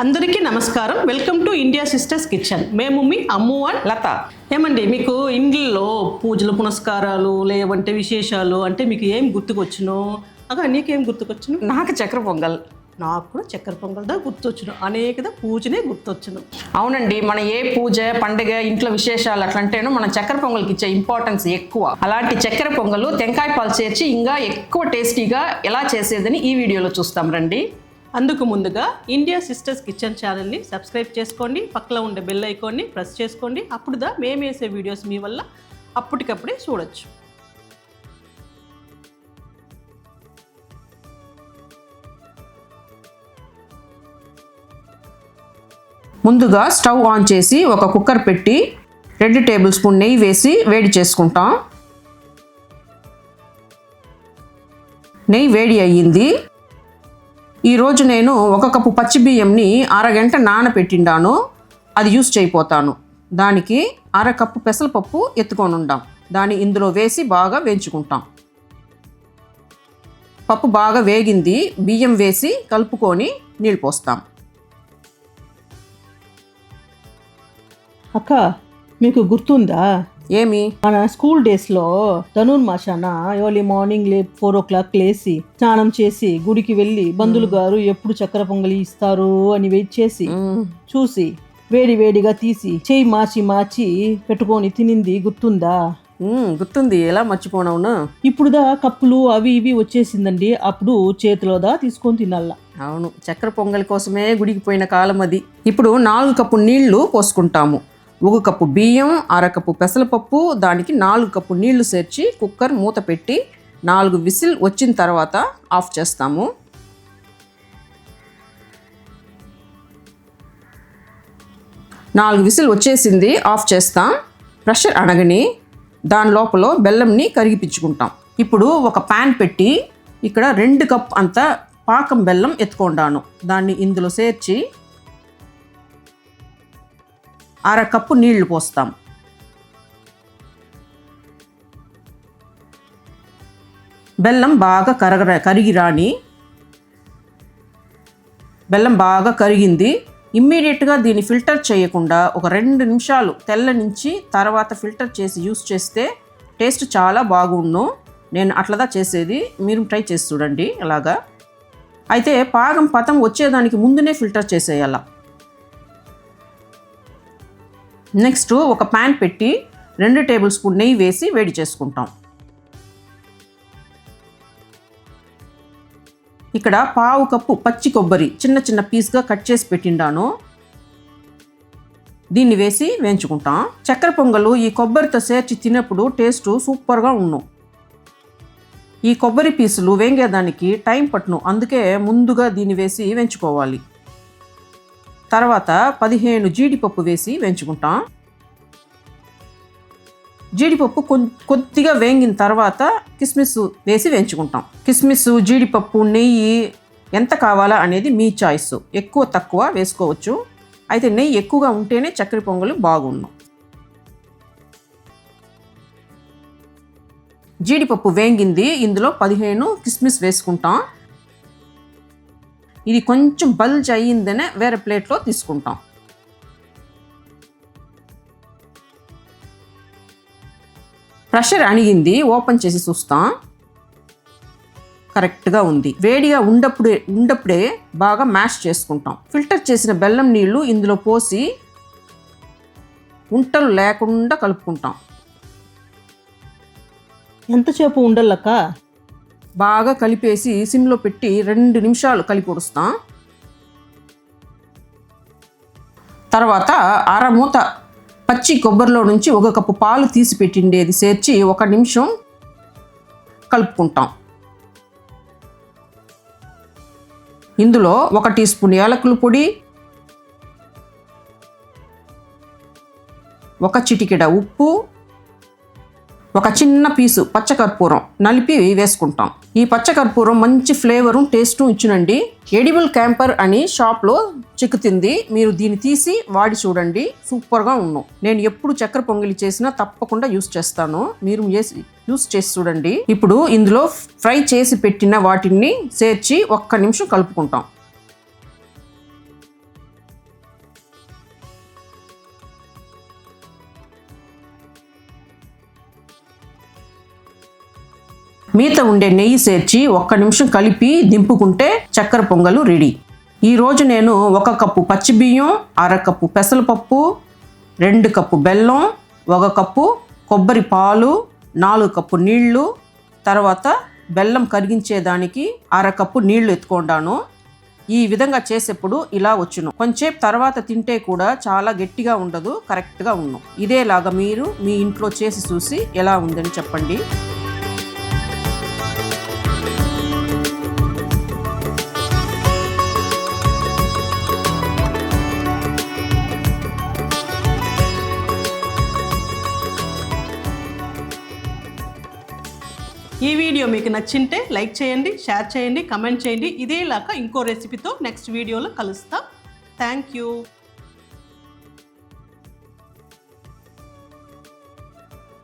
అందరికీ నమస్కారం. Welcome to India sisters kitchen మేము మీ అమ్ము అండ్ లత. ఏమండి మీకు ఇండ్లలో పూజలు పునస్కారాలు లేవంటే విశేషాలు అంటే మీకు ఏం గుర్తుకొచ్చును? అగా నీకేం గుర్తుకొచ్చును? నాకు చక్కెర పొంగల్. నాకు కూడా చక్కెర పొంగల్దా గుర్తొచ్చును. అనేకదా పూజనే గుర్తొచ్చును. అవునండి మన ఏ పూజ పండుగ ఇంట్లో విశేషాలు అట్లంటేనో మన చక్కెర పొంగల్కి ఇచ్చే ఇంపార్టెన్స్ ఎక్కువ. అలాంటి చక్కెర పొంగలు టెంకాయ పాలు చేర్చి ఇంకా ఎక్కువ టేస్టీగా ఎలా చేసేదని ఈ వీడియోలో చూస్తాం. రండి. అందుకు ముందుగా ఇండియా సిస్టర్స్ కిచెన్ ఛానల్ని సబ్స్క్రైబ్ చేసుకోండి. పక్కలో ఉండే బెల్ ఐకాన్ని ప్రెస్ చేసుకోండి. అప్పుడుదా మేము వేసే వీడియోస్ మీ వల్ల అప్పటికప్పుడే చూడొచ్చు. ముందుగా స్టవ్ ఆన్ చేసి ఒక కుక్కర్ పెట్టి రెండు టేబుల్ స్పూన్ నెయ్యి వేసి వేడి చేసుకుంటాం. నెయ్యి వేడి అయ్యింది. ఈరోజు నేను ఒక కప్పు పచ్చి బియ్యంని అరగంట నానబెట్టిండాను అది యూస్ చేయపోతాను. దానికి అర కప్పు పెసరపప్పు ఎత్తుకొని ఉండాం దాన్ని ఇందులో వేసి బాగా వేయించుకుంటాం. పప్పు బాగా వేగింది. బియ్యం వేసి కలుపుకొని నీళ్ళు పోస్తాం. అక్క మీకు గుర్తుందా? ఏమి? మన స్కూల్ డేస్లో ధనుర్మాసాన ఎర్లీ మార్నింగ్ లే ఫోర్ ఓ క్లాక్ లేసి స్నానం చేసి గుడికి వెళ్ళి బంధువులు గారు ఎప్పుడు చక్కెర పొంగలి ఇస్తారు అని వెయిట్ చేసి. చూసి వేడి వేడిగా తీసి చేయి మార్చి మార్చి పెట్టుకొని తినింది గుర్తుందా? గుర్తుంది. ఎలా మర్చిపోనవును? ఇప్పుడుదా కప్పులు అవి ఇవి వచ్చేసిందండి. అప్పుడు చేతిలోదా తీసుకొని తినాల. అవును. చక్కెర పొంగల్ కోసమే గుడికి పోయిన కాలం అది. ఇప్పుడు నాలుగు కప్పు నీళ్ళు పోసుకుంటాము. ఒక కప్పు బియ్యం అర కప్పు పెసరపప్పు దానికి నాలుగు కప్పు నీళ్ళు చేర్చి కుక్కర్ మూత పెట్టి నాలుగు విసిల్ వచ్చిన తర్వాత ఆఫ్ చేస్తాము. నాలుగు విసిల్ వచ్చేసింది ఆఫ్ చేస్తాం. ప్రెషర్ అణగని దాని లోపల బెల్లంని కరిగిపించుకుంటాం. ఇప్పుడు ఒక ప్యాన్ పెట్టి ఇక్కడ రెండు కప్ అంత పాకం బెల్లం ఎత్తుకొండాను. దాన్ని ఇందులో చేర్చి అర కప్పు నీళ్ళు పోస్తాం. బెల్లం బాగా కరగ కరిగి రాని బెల్లం బాగా కరిగింది. ఇమ్మీడియట్గా దీన్ని ఫిల్టర్ చేయకుండా ఒక రెండు నిమిషాలు తెల్ల నుంచి తర్వాత ఫిల్టర్ చేసి యూస్ చేస్తే టేస్ట్ చాలా బాగుండు. నేను అట్లదా చేసేది. మీరు ట్రై చేసి చూడండి. అలాగా. అయితే పాగం పతం వచ్చేదానికి ముందునే ఫిల్టర్ చేసేయాలా. నెక్స్ట్ ఒక ప్యాన్ పెట్టి రెండు టేబుల్ స్పూన్ నెయ్యి వేసి వేడి చేసుకుంటాం. ఇక్కడ పావు కప్పు పచ్చి కొబ్బరి చిన్న చిన్న పీస్గా కట్ చేసి పెట్టిండాను. దీన్ని వేసి వేయించుకుంటాం. చక్కెర పొంగలు ఈ కొబ్బరితో చేర్చి తినప్పుడు టేస్ట్ సూపర్గా ఉండు ఈ కొబ్బరి పీసులు వేంగేదానికి టైం పట్టును. అందుకే ముందుగా దీన్ని వేసి వేయించుకోవాలి. తర్వాత పదిహేను జీడిపప్పు వేసి వేయించుకుంటాం. జీడిపప్పు కొం- కొద్దిగా వేగిన తర్వాత కిస్మిస్ వేసి వేయించుకుంటాం. కిస్మిస్ జీడిపప్పు నెయ్యి ఎంత కావాలా అనేది మీ చాయిస్. ఎక్కువ తక్కువ వేసుకోవచ్చు. అయితే నెయ్యి ఎక్కువగా ఉంటేనే చక్కెర పొంగలు బాగున్నాం జీడిపప్పు వేగింది. ఇందులో పదిహేను కిస్మిస్ వేసుకుంటాం. ఇది కొంచెం బల్జ్ అయ్యిందనే వేరే ప్లేట్లో తీసుకుంటాం. ప్రెషర్ అణిగింది ఓపెన్ చేసి చూస్తాం. కరెక్ట్గా ఉంది. వేడిగా ఉండప్పుడే ఉండప్పుడే బాగా మ్యాష్ చేసుకుంటాం. ఫిల్టర్ చేసిన బెల్లం నీళ్ళు ఇందులో పోసి ఉంటలు లేకుండా కలుపుకుంటాం. ఎంతసేపు ఉండల్లక్క బాగా కలిపేసి సిమ్లో పెట్టి రెండు నిమిషాలు కలిపి ఉడుస్తాం. తర్వాత అరమూత పచ్చి కొబ్బరిలో నుంచి ఒక కప్పు పాలు తీసి పెట్టిండేది చేర్చి ఒక నిమిషం కలుపుకుంటాం. ఇందులో ఒక టీ స్పూన్ యాలకుల పొడి ఒక చిటికెడ ఉప్పు ఒక చిన్న పీసు పచ్చకర్పూరం నలిపి వేసుకుంటాం. ఈ పచ్చకర్పూరం మంచి ఫ్లేవరు టేస్టు ఇచ్చునండి. ఎడిబుల్ క్యాంపర్ అని షాప్లో చిక్కుతుంది. మీరు దీన్ని తీసి వాడి చూడండి. సూపర్గా ఉన్నాం. నేను ఎప్పుడు చక్కెర పొంగలి చేసినా తప్పకుండా యూస్ చేస్తాను. మీరు యూస్ చేసి చూడండి. ఇప్పుడు ఇందులో ఫ్రై చేసి పెట్టిన వాటిని చేర్చి ఒక్క నిమిషం కలుపుకుంటాం. మీత ఉండే నెయ్యి చేర్చి ఒక్క నిమిషం కలిపి దింపుకుంటే చక్కెర పొంగలు రెడీ. ఈరోజు నేను ఒక కప్పు పచ్చి బియ్యం అర కప్పు పెసరపప్పు రెండు కప్పు బెల్లం ఒక కప్పు కొబ్బరి పాలు నాలుగు కప్పు నీళ్ళు తర్వాత బెల్లం కరిగించేదానికి అర కప్పు నీళ్ళు ఎత్తుకొండాను. ఈ విధంగా చేసేప్పుడు ఇలా వచ్చును. కొంచెం తర్వాత తింటే కూడా చాలా గట్టిగా ఉండదు కరెక్ట్గా ఉన్నాం. ఇదేలాగా మీరు మీ ఇంట్లో చేసి చూసి ఎలా ఉందని చెప్పండి. వీడియో మీకు నచ్చింటే లైక్ చేయండి షేర్ చేయండి కమెంట్ చేయండి. ఇదేలాగా ఇంకో రెసిపీతో నెక్స్ట్ వీడియోలో కలుస్తాం. Thank you.